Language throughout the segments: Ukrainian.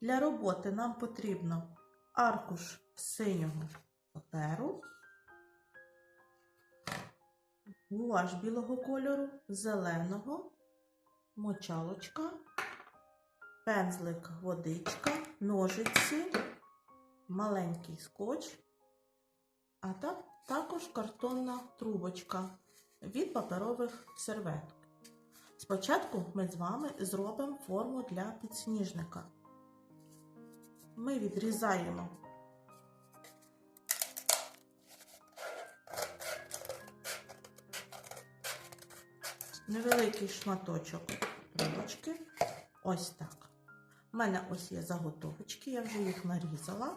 Для роботи нам потрібно аркуш синього паперу, гуаш білого кольору, зеленого, мочалочка, пензлик водичка, ножиці, маленький скотч, а та- також картонна трубочка від паперових серветок. Спочатку ми з вами зробимо форму для підсніжника. Ми відрізаємо невеликий шматочок трубочки. Ось так. У мене ось є заготовочки, я вже їх нарізала.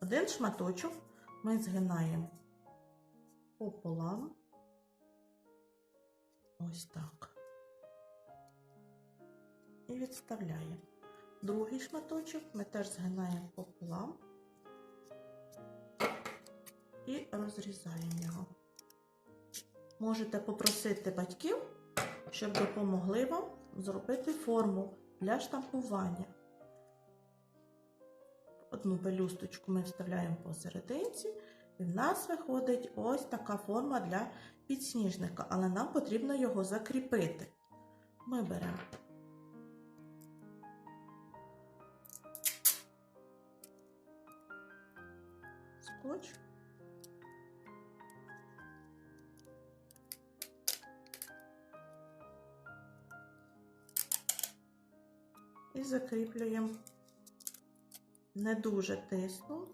Один шматочок ми згинаємо пополам. Ось так. І відставляємо. Другий шматочок ми теж згинаємо пополам і розрізаємо його. Можете попросити батьків, щоб допомогли вам зробити форму для штампування. Одну пелюсточку ми вставляємо посерединці, і в нас виходить ось така форма для підсніжника, але нам потрібно його закріпити. Ми беремо скотч. І закріплюємо не дуже тисно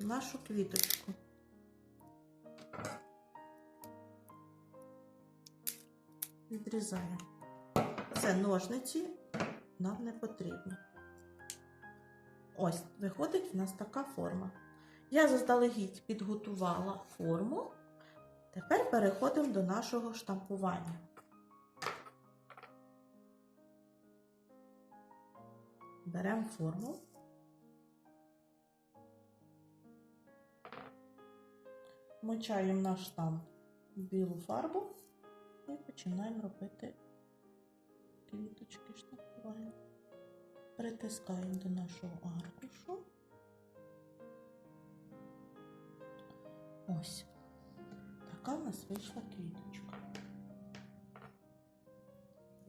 нашу квіточку. Відрізаємо. Це ножниці нам не потрібно. Ось, виходить в нас така форма. Я заздалегідь підготувала форму. Тепер переходимо до нашого штампування. Беремо форму. Мочаємо наш штамп в білу фарбу і починаємо робити квіточки штампування. Притискаємо до нашого аркушу. Ось. Така в нас вийшла квіточка.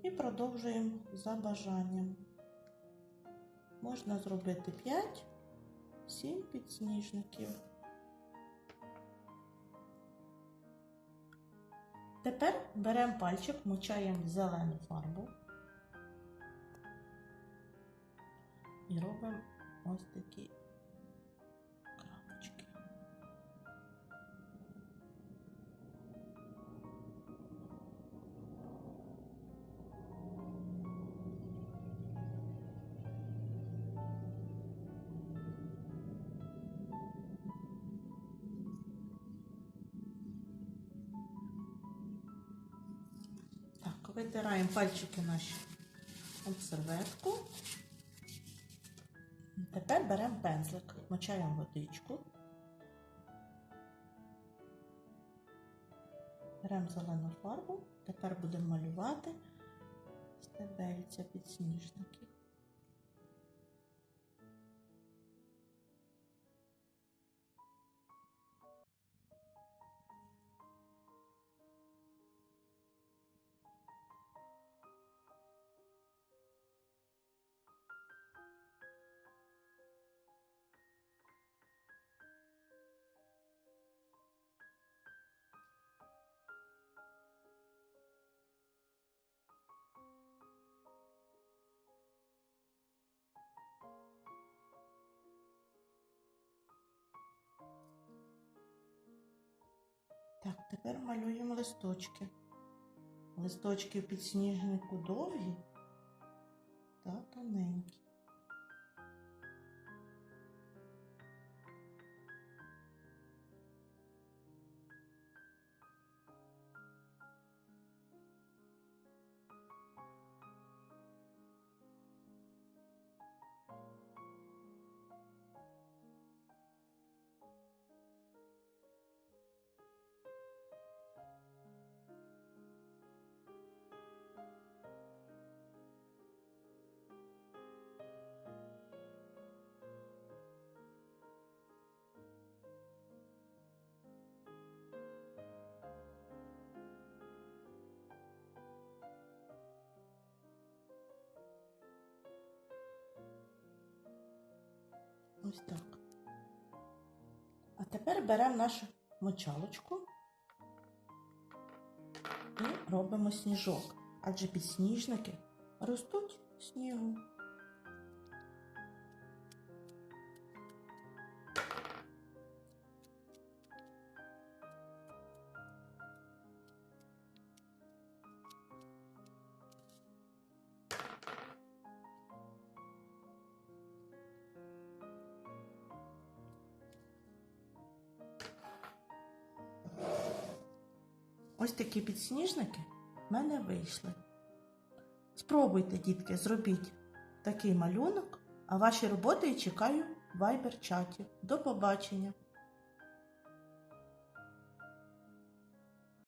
І продовжуємо за бажанням. Можна зробити 5, 7 підсніжників. Тепер беремо пальчик, мочаємо зелену фарбу і робимо ось такі крапочки. Так, витираємо пальчики наші об серветку. Тепер беремо пензлик, мочаємо водичку. Беремо зелену фарбу, тепер будемо малювати стебельця підсніжників. Тепер малюємо листочки. Листочки в підсніжнику довгі та тоненькі. Ось так. А тепер беремо нашу мочалочку і робимо сніжок. Адже підсніжники ростуть снігу. Ось такі підсніжники в мене вийшли. Спробуйте, дітки, зробіть такий малюнок, а ваші роботи я чекаю в вайбер-чаті. До побачення!